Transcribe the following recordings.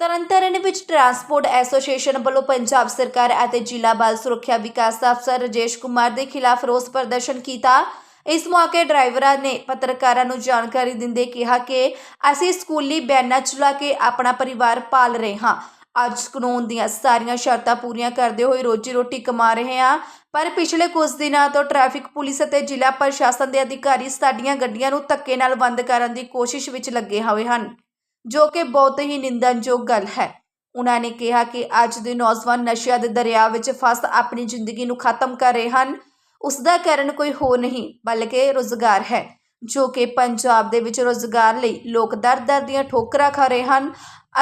ਤਰਨਤਾਰਨ ਵਿੱਚ transport association ਵੱਲੋਂ ਪੰਜਾਬ ਸਰਕਾਰ ਅਤੇ ਜ਼ਿਲ੍ਹਾ ਬਾਲ ਸੁਰੱਖਿਆ ਵਿਕਾਸ ਅਫਸਰ ਰਜੇਸ਼ ਕੁਮਾਰ ਦੇ ਖਿਲਾਫ ਰੋਸ ਪ੍ਰਦਰਸ਼ਨ ਕੀਤਾ। ਇਸ ਮੌਕੇ ਡਰਾਈਵਰਾਂ ਨੇ ਪੱਤਰਕਾਰਾਂ ਨੂੰ ਜਾਣਕਾਰੀ ਦਿੰਦੇ ਕਿਹਾ ਕਿ ਅਸੀਂ ਸਕੂਲੀ ਬੈਨਾਂ ਚਲਾ ਕੇ ਆਪਣਾ ਪਰਿਵਾਰ ਪਾਲ ਰਹੇ ਹਾਂ। ਅੱਜ ਕਾਨੂੰਨ ਦੀਆਂ ਸਾਰੀਆਂ ਸ਼ਰਤਾਂ ਪੂਰੀਆਂ ਕਰਦੇ ਹੋਏ ਰੋਜੀ ਰੋਟੀ ਕਮਾ ਰਹੇ ਹਾਂ, ਪਰ ਪਿਛਲੇ ਕੁਝ ਦਿਨਾਂ ਤੋਂ ਟ੍ਰੈਫਿਕ ਪੁਲਿਸ ਅਤੇ ਜ਼ਿਲ੍ਹਾ ਪ੍ਰਸ਼ਾਸਨ ਦੇ ਅਧਿਕਾਰੀ ਸਾਡੀਆਂ ਗੱਡੀਆਂ ਨੂੰ ਧੱਕੇ ਨਾਲ ਬੰਦ ਕਰਨ ਦੀ ਕੋਸ਼ਿਸ਼ ਵਿੱਚ ਲੱਗੇ ਹੋਏ ਹਨ। ਜੋ ਕਿ ਬਹੁਤ ਹੀ ਨਿੰਦਣਯੋਗ ਗੱਲ ਹੈ। ਉਹਨਾਂ ਨੇ ਕਿਹਾ ਕਿ ਅੱਜ ਦੇ ਨੌਜਵਾਨ ਨਸ਼ਿਆਂ ਦੇ ਦਰਿਆ ਵਿੱਚ ਫਸ ਆਪਣੀ ਜ਼ਿੰਦਗੀ ਨੂੰ ਖਤਮ ਕਰ ਰਹੇ ਹਨ। ਉਸ ਦਾ ਕਾਰਨ ਕੋਈ ਹੋਰ ਨਹੀਂ, ਬਲਕਿ ਰੋਜ਼ਗਾਰ ਹੈ, ਜੋ ਕਿ ਪੰਜਾਬ ਦੇ ਵਿੱਚ ਰੋਜ਼ਗਾਰ ਲਈ ਲੋਕ ਦਰ-ਦਰ ਦੀਆਂ ਠੋਕਰਾਂ ਖਾ ਰਹੇ ਹਨ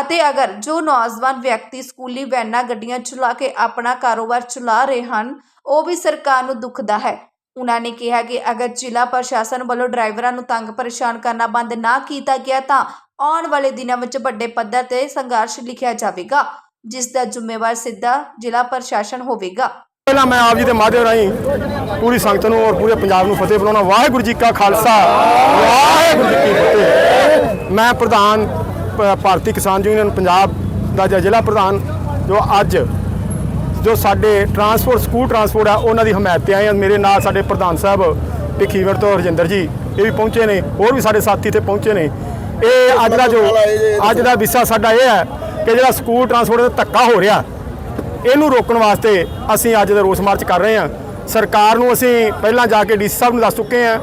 ਅਤੇ ਅਗਰ ਜੋ ਨੌਜਵਾਨ ਵਿਅਕਤੀ ਸਕੂਲੀ ਵੈਨਾਂ ਗੱਡੀਆਂ ਚਲਾ ਕੇ ਆਪਣਾ ਕਾਰੋਬਾਰ ਚਲਾ ਰਹੇ ਹਨ, ਉਹ ਵੀ ਸਰਕਾਰ ਨੂੰ ਦੁਖਦਾ ਹੈ। ਉਹਨਾਂ ਨੇ ਕਿਹਾ ਕਿ ਅਗਰ ਜ਼ਿਲ੍ਹਾ ਪ੍ਰਸ਼ਾਸਨ ਵੱਲੋਂ ਡਰਾਈਵਰਾਂ ਨੂੰ ਤੰਗ ਪਰੇਸ਼ਾਨ ਕਰਨਾ ਬੰਦ ਨਾ ਕੀਤਾ ਗਿਆ ਤਾਂ ਆਉਣ ਵਾਲੇ ਦਿਨਾਂ ਵਿੱਚ ਵੱਡੇ ਪੱਧਰ ਤੇ ਸੰਘਰਸ਼ ਲਿਖਿਆ ਜਾਵੇਗਾ, ਜਿਸ ਦਾ ਜ਼ਿੰਮੇਵਾਰ ਸਿੱਧਾ ਜ਼ਿਲ੍ਹਾ ਪ੍ਰਸ਼ਾਸਨ ਹੋਵੇਗਾ। ਪਹਿਲਾਂ ਮੈਂ ਆਪ ਜੀ ਦੇ ਮਾਧਿਅਮ ਰਾਹੀਂ ਪੂਰੀ ਸੰਗਤ ਨੂੰ ਔਰ ਪੂਰੇ ਪੰਜਾਬ ਨੂੰ ਫਤਿਹ ਬੁਲਾਉਣਾ ਵਾਹਿਗੁਰੂ ਜੀ ਕਾ ਖਾਲਸਾ, ਵਾਹਿਗੁਰੂ ਜੀ ਕੀ ਫਤਿਹ। ਮੈਂ ਪ੍ਰਧਾਨ ਭਾਰਤੀ ਕਿਸਾਨ ਯੂਨੀਅਨ ਪੰਜਾਬ ਦਾ ਜ਼ਿਲ੍ਹਾ ਪ੍ਰਧਾਨ, ਜੋ ਅੱਜ ਜੋ ਸਾਡੇ ਟਰਾਂਸਪੋਰਟ, ਸਕੂਲ ਟਰਾਂਸਪੋਰਟ ਆ, ਉਹਨਾਂ ਦੀ ਹਮਾਇਤ ਤੇ ਆਏ ਆ ਮੇਰੇ ਨਾਲ ਸਾਡੇ ਪ੍ਰਧਾਨ ਸਾਹਿਬ ਭਿੱਖੀਵਰ ਤੋਂ ਰਜਿੰਦਰ ਜੀ, ਇਹ ਵੀ ਪਹੁੰਚੇ ਨੇ, ਹੋਰ ਵੀ ਸਾਡੇ ਸਾਥੀ ਤੇ ਪਹੁੰਚੇ ਨੇ। ਇਹ ਅੱਜ ਦਾ ਜੋ ਅੱਜ ਦਾ ਵਿਸ਼ਾ ਸਾਡਾ ਇਹ ਹੈ ਕਿ ਜਿਹੜਾ ਸਕੂਲ ਟਰਾਂਸਪੋਰਟ ਦਾ ਧੱਕਾ ਹੋ ਰਿਹਾ ਇਹਨੂੰ ਰੋਕਣ ਵਾਸਤੇ ਅਸੀਂ ਅੱਜ ਦਾ ਰੋਸ ਮਾਰਚ ਕਰ ਰਹੇ ਹਾਂ। ਸਰਕਾਰ ਨੂੰ ਅਸੀਂ ਪਹਿਲਾਂ ਜਾ ਕੇ ਡੀਸੀ ਸਾਹਿਬ ਨੂੰ ਦੱਸ ਚੁੱਕੇ ਹਾਂ।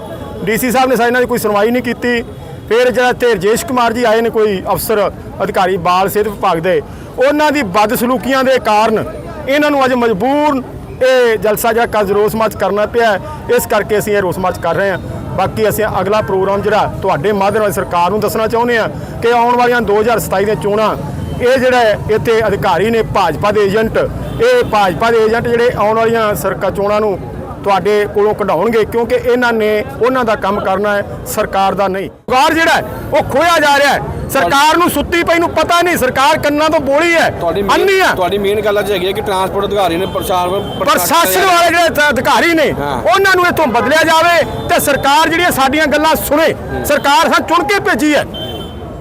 ਡੀਸੀ ਸਾਹਿਬ ਨੇ ਸਾਡੇ ਨਾਲ ਕੋਈ ਸੁਣਵਾਈ ਨਹੀਂ ਕੀਤੀ। ਫਿਰ ਜਿਹੜਾ ਇੱਥੇ ਰਜੇਸ਼ ਕੁਮਾਰ ਜੀ ਆਏ ਨੇ ਕੋਈ ਅਫਸਰ ਅਧਿਕਾਰੀ ਬਾਲ ਸਿਹਤ ਵਿਭਾਗ ਦੇ। ਉਹਨਾਂ ਦੀ ਬਦਸਲੂਕੀਆਂ ਦੇ ਕਾਰਨ ਇਹਨਾਂ ਨੂੰ ਅੱਜ ਮਜਬੂਰ ਇਹ ਜਲਸਾ ਜਿਹੜਾ ਕੱਲ੍ਹ ਰੋਸ ਮਾਰਚ ਕਰਨਾ ਪਿਆ। ਇਸ ਕਰਕੇ ਅਸੀਂ ਇਹ ਰੋਸ ਮਾਰਚ ਕਰ ਰਹੇ ਹਾਂ। ਬਾਕੀ ਅਸੀਂ ਅਗਲਾ ਪ੍ਰੋਗਰਾਮ ਜਿਹੜਾ ਤੁਹਾਡੇ ਮਾਧਿਅਮ ਨਾਲ ਸਰਕਾਰ ਨੂੰ ਦੱਸਣਾ ਚਾਹੁੰਦੇ ਹਾਂ ਕਿ ਆਉਣ ਵਾਲੀਆਂ 2027 ਦੀਆਂ ਚੋਣਾਂ, ਇਹ ਜਿਹੜਾ ਇੱਥੇ ਅਧਿਕਾਰੀ ਨੇ ਭਾਜਪਾ ਦੇ ਏਜੰਟ, ਇਹ ਭਾਜਪਾ ਦੇ ਏਜੰਟ ਜਿਹੜੇ ਆਉਣ ਵਾਲੀਆਂ ਸਰਕਾਰ ਚੋਣਾਂ ਨੂੰ ਤੁਹਾਡੇ ਕੋਲੋਂ ਕਢਾਉਣਗੇ ਕਿਉਂਕਿ ਇਹਨਾਂ ਨੇ ਉਹਨਾਂ ਦਾ ਕੰਮ ਕਰਨਾ ਹੈ ਸਰਕਾਰ ਦਾ ਨਹੀਂ। ਰੁਜ਼ਗਾਰ ਜਿਹੜਾ ਉਹ ਖੋਇਆ ਜਾ ਰਿਹਾ ਹੈ। ਸਰਕਾਰ ਨੂੰ ਸੁੱਤੀ ਪਈ ਨੂੰ ਪਤਾ ਨਹੀਂ ਸਰਕਾਰ ਕੰਨਾਂ ਤੋਂ ਬੋਲੀ ਹੈ ਤੁਹਾਡੀ ਅੰਨੀ ਮੇਨ ਹੈ। ਤੁਹਾਡੀ ਮੇਨ ਗੱਲ ਅੱਜ ਹੈਗੀ ਹੈ ਕਿ ਟਰਾਂਸਪੋਰਟ ਅਧਿਕਾਰੀ ਨੇ ਪ੍ਰਸ਼ਾਸਨ ਪ੍ਰਸ਼ਾਸਨ ਵਾਲੇ ਜਿਹੜੇ ਅਧਿਕਾਰੀ ਨੇ। ਉਹਨਾਂ ਨੂੰ ਇੱਥੋਂ ਬਦਲਿਆ ਜਾਵੇ ਤੇ ਸਰਕਾਰ ਜਿਹੜੀਆਂ ਸਾਡੀਆਂ ਗੱਲਾਂ ਸੁਣੇ ਸਰਕਾਰ ਸਾਨੂੰ ਚੁਣ ਕੇ ਭੇਜੀ ਹੈ।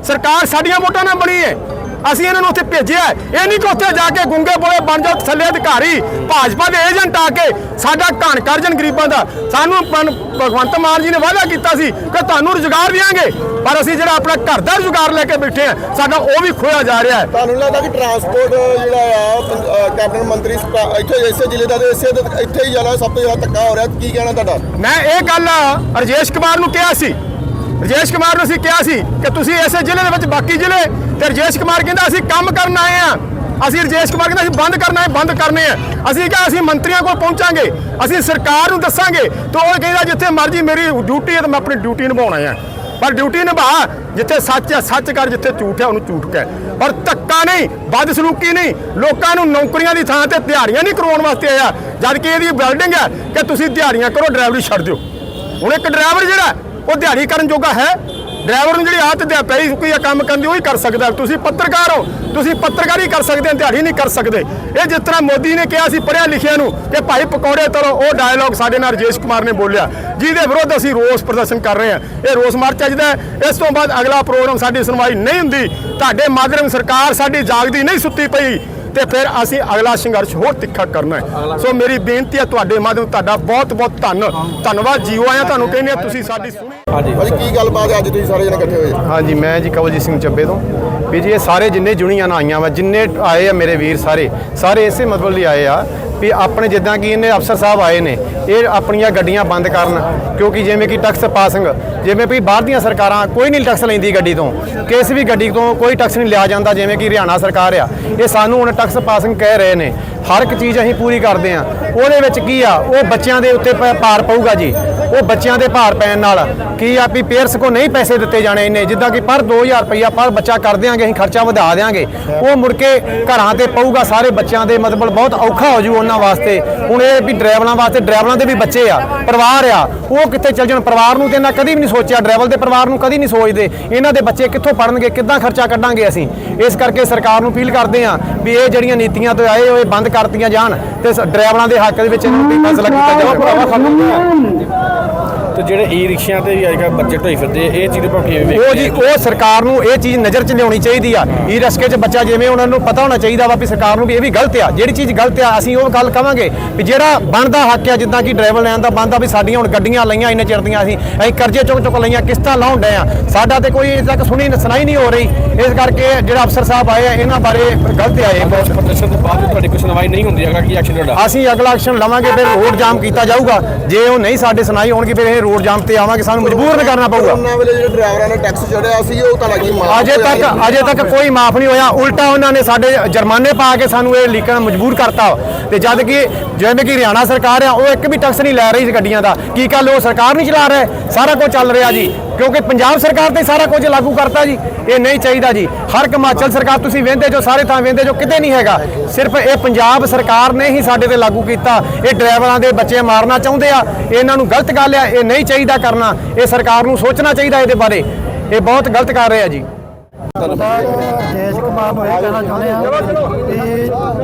ਸਰਕਾਰ ਸਾਡੀਆਂ ਵੋਟਾਂ ਨਾਲ ਬਣੀ ਹੈ। ਅਸੀਂ ਇਹਨਾਂ ਨੂੰ ਉੱਥੇ ਭੇਜਿਆ। ਇਹ ਨਹੀਂ ਕਿ ਉੱਥੇ ਜਾ ਕੇ ਗੁੰਗੇ ਬੋਲੇ ਬਣ ਜਾਓ ਥੱਲੇ ਅਧਿਕਾਰੀ ਭਾਜਪਾ ਦੇ ਏਜੰਟ ਆ ਕੇ ਸਾਡਾ ਘਾਣ ਕਰਜਨ ਗਰੀਬਾਂ ਦਾ। ਸਾਨੂੰ ਭਗਵੰਤ ਮਾਨ ਜੀ ਨੇ ਵਾਅਦਾ ਕੀਤਾ ਸੀ ਕਿ ਤੁਹਾਨੂੰ ਰੁਜ਼ਗਾਰ ਦੇਵਾਂਗੇ। ਪਰ ਅਸੀਂ ਜਿਹੜਾ ਆਪਣਾ ਘਰ ਦਾ ਰੁਜ਼ਗਾਰ ਲੈ ਕੇ ਬੈਠੇ ਆ ਸਾਡਾ ਉਹ ਵੀ ਖੋਇਆ ਜਾ ਰਿਹਾ ਹੈ। ਤੁਹਾਨੂੰ ਲੱਗਦਾ ਕਿ ਟਰਾਂਸਪੋਰਟ ਜਿਹੜਾ ਆ ਕੈਬਨਿਟ ਮੰਤਰੀ ਇੱਥੇ ਇਸੇ ਜ਼ਿਲ੍ਹੇ ਦਾ ਇਸੇ ਇੱਥੇ ਹੀ ਜ਼ਿਆਦਾ ਸਭ ਤੋਂ ਜ਼ਿਆਦਾ ਧੱਕਾ ਹੋ ਰਿਹਾ। ਕੀ ਕਹਿਣਾ ਤੁਹਾਡਾ? ਮੈਂ ਇਹ ਗੱਲ ਰਜੇਸ਼ ਕੁਮਾਰ ਨੂੰ ਕਿਹਾ ਸੀ। ਰਜੇਸ਼ ਕੁਮਾਰ ਨੂੰ ਅਸੀਂ ਕਿਹਾ ਸੀ ਕਿ ਤੁਸੀਂ ਇਸੇ ਜ਼ਿਲ੍ਹੇ ਦੇ ਵਿੱਚ ਬਾਕੀ ਜ਼ਿਲ੍ਹੇ ਤੇ ਰਜੇਸ਼ ਕੁਮਾਰ ਕਹਿੰਦਾ, ਅਸੀਂ ਕੰਮ ਕਰਨ ਆਏ ਆ ਅਸੀਂ ਰਜੇਸ਼ ਕੁਮਾਰ ਕਹਿੰਦਾ, ਅਸੀਂ ਬੰਦ ਕਰਨਾ ਹੈ ਬੰਦ ਕਰਨੇ ਆ। ਅਸੀਂ ਕਿਹਾ, ਅਸੀਂ ਮੰਤਰੀਆਂ ਕੋਲ ਪਹੁੰਚਾਂਗੇ। ਅਸੀਂ ਸਰਕਾਰ ਨੂੰ ਦੱਸਾਂਗੇ। ਤੇ ਉਹ ਕਹਿੰਦਾ, ਜਿੱਥੇ ਮਰਜ਼ੀ ਮੇਰੀ ਡਿਊਟੀ ਹੈ, ਤਾਂ ਮੈਂ ਆਪਣੀ ਡਿਊਟੀ ਨਿਭਾਉਣਾ ਹੈ ਪਰ ਡਿਊਟੀ ਨਿਭਾ, ਜਿੱਥੇ ਸੱਚ ਹੈ, ਸੱਚ ਕਰ, ਜਿੱਥੇ ਝੂਠ ਹੈ, ਉਹਨੂੰ ਝੂਠ ਕਹਿ। ਪਰ ਧੱਕਾ ਨਹੀਂ ਬਦਸਲੂਕੀ ਨਹੀਂ। ਲੋਕਾਂ ਨੂੰ ਨੌਕਰੀਆਂ ਦੀ ਥਾਂ ਤੇ ਦਿਹਾੜੀਆਂ ਨਹੀਂ ਕਰਵਾਉਣ ਵਾਸਤੇ ਆਇਆ। ਜਦ ਕਿ ਇਹਦੀ ਬਿਲਡਿੰਗ ਹੈ ਕਿ ਤੁਸੀਂ ਦਿਹਾੜੀਆਂ ਕਰੋ, ਡਰਾਈਵਰੀ ਛੱਡ ਦਿਓ। ਹੁਣ ਇੱਕ ਡਰਾਈਵਰ ਜਿਹੜਾ, ਉਹ ਦਿਹਾੜੀ ਕਰਨ ਜੋਗਾ ਹੈ। ਡਰਾਈਵਰ ਨੂੰ ਜਿਹੜੀ ਆਦਤ ਦੇ ਪਈ ਕੋਈ ਕੰਮ ਕਰਨ ਦੀ, ਉਹ ਹੀ ਕਰ ਸਕਦਾ। ਤੁਸੀਂ ਪੱਤਰਕਾਰ ਹੋ, ਤੁਸੀਂ ਪੱਤਰਕਾਰੀ ਕਰ ਸਕਦੇ ਹੋ, ਦਿਹਾੜੀ ਨਹੀਂ ਕਰ ਸਕਦੇ। ਇਹ ਜਿਸ ਤਰ੍ਹਾਂ ਮੋਦੀ ਨੇ ਕਿਹਾ ਸੀ ਪੜ੍ਹਿਆ ਲਿਖਿਆ ਨੂੰ ਕਿ ਭਾਈ ਪਕੌੜੇ ਤਰੋ, ਉਹ ਡਾਇਲੌਗ ਸਾਡੇ ਨਾਲ ਰਜੇਸ਼ ਕੁਮਾਰ ਨੇ ਬੋਲਿਆ। ਜਿਹਦੇ ਵਿਰੁੱਧ ਅਸੀਂ ਰੋਸ ਪ੍ਰਦਰਸ਼ਨ ਕਰ ਰਹੇ ਹਾਂ। ਇਹ ਰੋਸ ਮਾਰਚ ਚੱਜਦਾ ਹੈ। ਇਸ ਤੋਂ ਬਾਅਦ ਅਗਲਾ ਪ੍ਰੋਗਰਾਮ ਸਾਡੀ ਸੁਣਵਾਈ ਨਹੀਂ ਹੁੰਦੀ। ਤੁਹਾਡੇ ਮਾਧਿਅਮ ਸਰਕਾਰ ਸਾਡੀ ਜਾਗਦੀ ਨਹੀਂ ਸੁੱਤੀ ਪਈ। ਤੇ ਫਿਰ ਅਸੀਂ ਅਗਲਾ ਸੰਘਰਸ਼ ਹੋਰ ਤਿੱਖਾ ਕਰਨਾ ਹੈ। ਸੋ ਮੇਰੀ ਬੇਨਤੀ ਹੈ ਤੁਹਾਡੇ ਮਾਧਿਅਮ ਤੁਹਾਡਾ ਬਹੁਤ ਬਹੁਤ ਧੰਨ। ਧੰਨਵਾਦ ਜੀਓ ਆਇਆ ਤੁਹਾਨੂੰ ਕਹਿੰਦੇ ਤੁਸੀਂ ਸਾਡੀ ਸੁਣੀ। ਹਾਂਜੀ। ਭਾਜੀ ਕੀ ਗੱਲਬਾਤ ਹੈ ਅੱਜ ਤੁਸੀਂ ਸਾਰੇ ਜਣੇ ਇਕੱਠੇ ਹੋਏ? ਹਾਂਜੀ ਮੈਂ ਜੀ ਕਵਲਜੀਤ ਸਿੰਘ ਚੱਬੇ ਤੋਂ। ਵੀ ਜੀ ਇਹ ਸਾਰੇ ਜਿੰਨੇ ਜੁਨੀਆਂ ਨਾ ਆਈਆਂ ਵਾ ਜਿੰਨੇ ਆਏ ਆ ਮੇਰੇ ਵੀਰ ਸਾਰੇ ਸਾਰੇ ਇਸੇ ਮਤਲਬ ਲਈ ਆਏ ਆ ਵੀ ਆਪਣੇ ਜਿੱਦਾਂ ਕਿ ਇਹਨੇ ਅਫਸਰ ਸਾਹਿਬ ਆਏ ਨੇ ਇਹ ਆਪਣੀਆਂ ਗੱਡੀਆਂ ਬੰਦ ਕਰਨ। ਕਿਉਂਕਿ ਜਿਵੇਂ ਕਿ ਟੈਕਸ ਪਾਸਿੰਗ ਜਿਵੇਂ ਵੀ ਬਾਹਰ ਦੀਆਂ ਸਰਕਾਰਾਂ ਕੋਈ ਨਹੀਂ ਟੈਕਸ ਲੈਂਦੀ ਗੱਡੀ ਤੋਂ। ਕਿਸ ਵੀ ਗੱਡੀ ਤੋਂ ਕੋਈ ਟੈਕਸ ਨਹੀਂ ਲਿਆ ਜਾਂਦਾ, ਜਿਵੇਂ ਕਿ ਹਰਿਆਣਾ ਸਰਕਾਰ ਆ। ਇਹ ਸਾਨੂੰ ਹੁਣ ਟੈਕਸ ਪਾਸਿੰਗ ਕਹਿ ਰਹੇ ਨੇ। ਹਰ ਇੱਕ ਚੀਜ਼ ਅਸੀਂ ਪੂਰੀ ਕਰਦੇ ਆ ਉਹਦੇ ਵਿੱਚ ਕੀ ਆ? ਉਹ ਬੱਚਿਆਂ ਦੇ ਉੱਤੇ ਪ- ਭਾਰ ਪਊਗਾ ਜੀ। ਉਹ ਬੱਚਿਆਂ ਦੇ ਭਾਰ ਪੈਣ ਨਾਲ ਕੀ ਆ ਵੀ ਪੇਰੈਂਟਸ ਕੋ ਨਹੀਂ ਪੈਸੇ ਦਿੱਤੇ ਜਾਣੇ ਇੰਨੇ। ਜਿੱਦਾਂ ਕਿ ਪਰ 2000 ਰੁਪਈਆ ਪਰ ਬੱਚਾ ਕਰ ਦਿਆਂਗੇ, ਅਸੀਂ ਖਰਚਾ ਵਧਾ ਦਿਆਂਗੇ। ਉਹ ਮੁੜ ਕੇ ਘਰਾਂ ਤੇ ਪਊਗਾ, ਸਾਰੇ ਬੱਚਿਆਂ ਦੇ ਮਤਲਬ ਬਹੁਤ ਔਖਾ ਹੋ ਜੂ ਉਹਨਾਂ ਵਾਸਤੇ। ਹੁਣ ਇਹ ਵੀ ਡਰਾਈਵਰਾਂ ਵਾਸਤੇ ਡਰਾਈਵਰਾਂ ਦੇ ਵੀ ਬੱਚੇ ਆ, ਪਰਿਵਾਰ ਆ, ਉਹ ਕਿੱਥੇ ਚੱਲ ਜਾਣ? ਪਰਿਵਾਰ ਨੂੰ ਤੇ ਇਹਨਾਂ ਕਦੀ ਵੀ ਨਹੀਂ ਸੋਚਿਆ, ਡਰਾਈਵਰ ਦੇ ਪਰਿਵਾਰ ਨੂੰ ਕਦੀ ਨਹੀਂ ਸੋਚਦੇ। ਇਹਨਾਂ ਦੇ ਬੱਚੇ ਕਿੱਥੋਂ ਪੜਨਗੇ ਕਿੱਦਾਂ ਖਰਚਾ ਕੱਢਾਂਗੇ ਅਸੀਂ? ਇਸ ਕਰਕੇ ਸਰਕਾਰ ਨੂੰ ਅਪੀਲ ਕਰਦੇ ਆ ਵੀ ਇਹ ਜਿਹੜੀਆਂ ਨੀਤੀਆਂ ਤੋਂ ਆਏ ਹੋਏ ਬੰਦ ਕਰਤੀਆਂ ਜਾਣ ਤੇ ਡਰਾਈਵਰਾਂ ਦੇ ਹੱਕ ਦੇ ਵਿੱਚ ਇਹਨਾਂ ਨੂੰ ਫੈਸਲਾ ਕੀਤਾ ਜਾਵੇ ਤੇ ਜਿਹੜੇ ਈ ਰਿਕਸ਼ਿਆਂ ਤੇ ਵੀ ਅੱਜ ਕੱਲ੍ਹ ਬੱਚੇ ਢੋਈ ਫਿਰਦੇ ਇਹ ਚੀਜ਼ ਆਪਾਂ ਕਿਵੇਂ ਵੇਖਦੇ ਉਹ ਜੀ ਉਹ ਸਰਕਾਰ ਨੂੰ ਇਹ ਚੀਜ਼ ਨਜ਼ਰ 'ਚ ਲਿਆਉਣੀ ਚਾਹੀਦੀ ਆ। ਈ ਰਸਕੇ 'ਚ ਬੱਚਾ ਜਿਵੇਂ ਉਹਨਾਂ ਨੂੰ ਪਤਾ ਹੋਣਾ ਚਾਹੀਦਾ ਵਾ ਵੀ ਸਰਕਾਰ ਨੂੰ ਵੀ ਇਹ ਵੀ ਗਲਤ ਆ। ਜਿਹੜੀ ਚੀਜ਼ ਗਲਤ ਆ ਅਸੀਂ ਉਹ ਗੱਲ ਕਵਾਂਗੇ ਵੀ ਜਿਹੜਾ ਬਣਦਾ ਹੱਕ ਆ ਜਿੱਦਾਂ ਕਿ ਡਰਾਈਵਰ ਲੈਣ ਦਾ ਬਣਦਾ ਵੀ ਸਾਡੀਆਂ ਹੁਣ ਗੱਡੀਆਂ ਲਈਆਂ ਇੰਨੇ ਚਿਰ ਦੀਆਂ ਅਸੀਂ ਅਸੀਂ ਕਰਜ਼ੇ ਚੁੱਕ ਚੁੱਕ ਲਈਆਂ ਕਿਸ਼ਤਾਂ ਲਾਉਣ ਡਏ ਆ। ਸਾਡਾ ਤੇ ਕੋਈ ਤੱਕ ਸੁਣੀ ਸੁਣਾਈ ਨਹੀਂ ਹੋ ਰਹੀ। ਇਸ ਕਰਕੇ ਜਿਹੜਾ ਅਫਸਰ ਸਾਹਿਬ ਆਏ ਆ ਇਹਨਾਂ ਬਾਰੇ ਗਲਤ ਆਏ ਬਹੁਤ ਪ੍ਰਦਰਸ਼ਨ ਤੋਂ ਬਾਅਦ ਤੁਹਾਡੀ ਕੋਈ ਸੁਣਵਾਈ ਨਹੀਂ ਹੁੰਦੀ ਹੈਗਾ ਕੀ ਐਕਸ਼ਨ ਤੁਹਾਡਾ? ਅਸੀਂ ਅਗਲਾ ਐਕਸ਼ਨ ਲਵਾਂਗੇ ਫਿਰ ਰੋਡ ਜਾਮ ਕੀਤਾ ਜਾਊਗਾ। ਜੇ ਉਹ ਨਹੀਂ ਸਾਡੇ ਸੁਣਾਈ ਹੋਣਗੇ ਫਿਰ ਇਹ ਰੋਡ ਜਾਮ ਤੇ ਆਵਾਂਗੇ ਸਾਨੂੰ ਮਜਬੂਰ ਕਰਨਾ ਪਊਗਾ। ਉਹਨਾਂ ਵੇਲੇ ਜਿਹੜੇ ਡਰਾਈਵਰਾਂ ਨੇ ਟੈਕਸ ਚੜਿਆ ਸੀ ਉਹ ਤਾਂ ਲੱਗੀ ਮਾਫ ਅਜੇ ਤੱਕ ਅਜੇ ਤੱਕ ਕੋਈ ਮਾਫ ਨਹੀਂ ਹੋਇਆ। ਉਲਟਾ ਉਹਨਾਂ ਨੇ ਸਾਡੇ ਜੁਰਮਾਨੇ ਪਾ ਕੇ ਸਾਨੂੰ ਇਹ ਲੀਕਣ ਮਜਬੂਰ ਕਰਤਾ। ਤੇ ਜਦ ਕਿ ਜਿਵੇਂ ਕਿ ਹਰਿਆਣਾ ਸਰਕਾਰ ਆ ਉਹ ਇੱਕ ਵੀ ਟੈਕਸ ਨਹੀਂ ਲੈ ਰਹੀ ਇਸ ਗੱਡੀਆਂ ਦਾ। ਕੀ ਕੱਲ ਉਹ ਸਰਕਾਰ ਨਹੀਂ ਚਲਾ ਰਹੇ? ਸਾਰਾ ਕੁਝ ਚੱਲ ਰਿਹਾ ਜੀ। ਕਿਉਂਕਿ ਪੰਜਾਬ ਸਰਕਾਰ ਤੇ ਸਾਰਾ ਕੁਝ ਲਾਗੂ ਕਰਤਾ ਜੀ ਇਹ ਨਹੀਂ ਚਾਹੀਦਾ ਜੀ ਹਰ ਇੱਕ ਹਿਮਾਚਲ ਸਰਕਾਰ ਤੁਸੀਂ ਵੇਂਦੇ ਜੋ ਸਾਰੇ ਥਾਂ ਵੇਂਦੇ ਜੋ ਕਿਤੇ ਨਹੀਂ ਹੈਗਾ ਸਿਰਫ ਇਹ ਪੰਜਾਬ ਸਰਕਾਰ ਨੇ ਹੀ ਸਾਡੇ ਤੇ ਲਾਗੂ ਕੀਤਾ ਇਹ ਡਰਾਈਵਰਾਂ ਦੇ ਬੱਚੇ ਮਾਰਨਾ ਚਾਹੁੰਦੇ ਆ ਇਹਨਾਂ ਨੂੰ ਗਲਤ ਗੱਲ ਆ ਇਹ ਨਹੀਂ ਚਾਹੀਦਾ ਕਰਨਾ ਇਹ ਸਰਕਾਰ ਨੂੰ ਸੋਚਣਾ ਚਾਹੀਦਾ ਇਹਦੇ ਬਾਰੇ ਇਹ ਬਹੁਤ ਗਲਤ ਕਰ ਰਹੇ ਆ ਜੀ ਦੇਸ਼ ਕੁਮਾਰ ਇਹ ਕਹਿਣਾ ਚਾਹੁੰਦੇ ਆ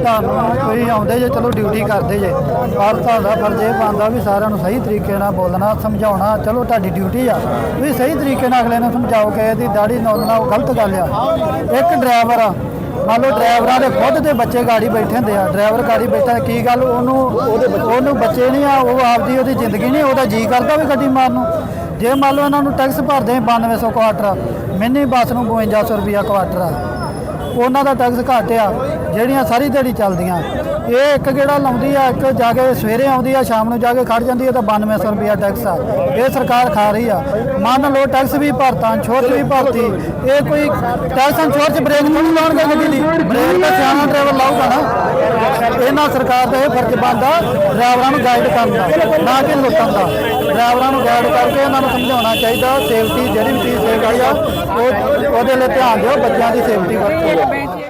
ਕਿ ਤੁਹਾਨੂੰ ਕੋਈ ਆਉਂਦੇ ਜੇ, ਚਲੋ ਡਿਊਟੀ ਕਰਦੇ ਜੇ। ਪਰ ਤੁਹਾਡਾ ਫਰਜ਼ ਇਹ ਬਣਦਾ ਵੀ ਸਾਰਿਆਂ ਨੂੰ ਸਹੀ ਤਰੀਕੇ ਨਾਲ ਬੋਲਣਾ, ਸਮਝਾਉਣਾ, ਚਲੋ ਤੁਹਾਡੀ ਡਿਊਟੀ ਆ। ਤੁਸੀਂ ਸਹੀ ਤਰੀਕੇ ਨਾਲ ਅਗਲੇ ਨੂੰ ਸਮਝਾਓ ਕਿ ਇਹਦੀ ਦਾੜੀ ਨੋਲਣਾ ਉਹ ਗਲਤ ਗੱਲ ਆ। ਇੱਕ ਡਰਾਈਵਰ ਆ। ਮੰਨ ਲਓ ਡਰਾਈਵਰਾਂ ਦੇ ਖੁਦ ਦੇ ਬੱਚੇ ਗਾੜੀ ਬੈਠੇ ਹੁੰਦੇ ਆ। ਡਰਾਈਵਰ ਗਾੜੀ ਬੈਠਾ ਕੀ ਗੱਲ, ਉਹਨੂੰ ਉਹਨੂੰ ਬੱਚੇ ਨਹੀਂ ਆ, ਉਹ ਆਪਦੀ ਉਹਦੀ ਜ਼ਿੰਦਗੀ ਨਹੀਂ, ਉਹਦਾ ਜੀ ਕਰਦਾ ਵੀ ਗੱਡੀ ਮਾਰਨ ਨੂੰ। ਜੇ ਮੰਨ ਲਓ ਇਹਨਾਂ ਨੂੰ ਟੈਕਸ ਭਰਦੇ ਆ 9200 ਕੁਆਟਰ, ਮਿੰਨੀ ਬੱਸ ਨੂੰ 5200 ਰੁਪਿਆ ਕੁਆਟਰ ਆ। ਉਹਨਾਂ ਦਾ ਟੈਕਸ ਘੱਟ ਆ, ਜਿਹੜੀਆਂ ਸਾਰੀ ਦਿਹਾੜੀ ਚੱਲਦੀਆਂ। ਇਹ ਇੱਕ ਗੇੜਾ ਲਾਉਂਦੀ ਆ, ਇੱਕ ਜਾ ਕੇ ਸਵੇਰੇ ਆਉਂਦੀ ਆ, ਸ਼ਾਮ ਨੂੰ ਜਾ ਕੇ ਖੜ ਜਾਂਦੀ ਆ, ਤਾਂ 9200 ਰੁਪਿਆ ਟੈਕਸ ਆ। ਇਹ ਸਰਕਾਰ ਖਾ ਰਹੀ ਆ। ਮੰਨ ਲਓ ਟੈਕਸ ਵੀ ਭਰਤਾ ਇੰਸ਼ੋਰੈਂਸ ਵੀ ਭਰਤੀ, ਇਹ ਕੋਈ ਟੈਕਸ ਇੰਸ਼ੋਰੈਂਸ ਚ ਬ੍ਰੇਕ ਥੋੜੀ ਲਾਉਣਗੇ ਗੱਡੀ ਦੀ। ਬ੍ਰੇਕ ਤਾਂ ਸਿਆਣਾ ਡਰਾਈਵਰ ਲਾਊਗਾ ਨਾ। ਇਹਨਾਂ ਸਰਕਾਰ ਦਾ ਇਹ ਫਰਜ਼ ਬਣਦਾ ਡਰਾਈਵਰਾਂ ਨੂੰ ਗਾਈਡ ਕਰਨ ਦਾ, ਨਾ ਕਿ ਲੁੱਟਣ ਦਾ। ਡਰਾਈਵਰਾਂ ਨੂੰ ਗਾਈਡ ਕਰਕੇ ਉਹਨਾਂ ਨੂੰ ਸਮਝਾਉਣਾ ਚਾਹੀਦਾ ਸੇਫਟੀ ਜਿਹੜੀ ਵੀ ਚੀਜ਼ ਸੇਫਟੀ ਆ, ਉਹ ਉਹਦੇ ਲਈ ਧਿਆਨ ਦਿਓ, ਬੱਚਿਆਂ ਦੀ ਸੇਫਟੀ ਵਰਤੋ।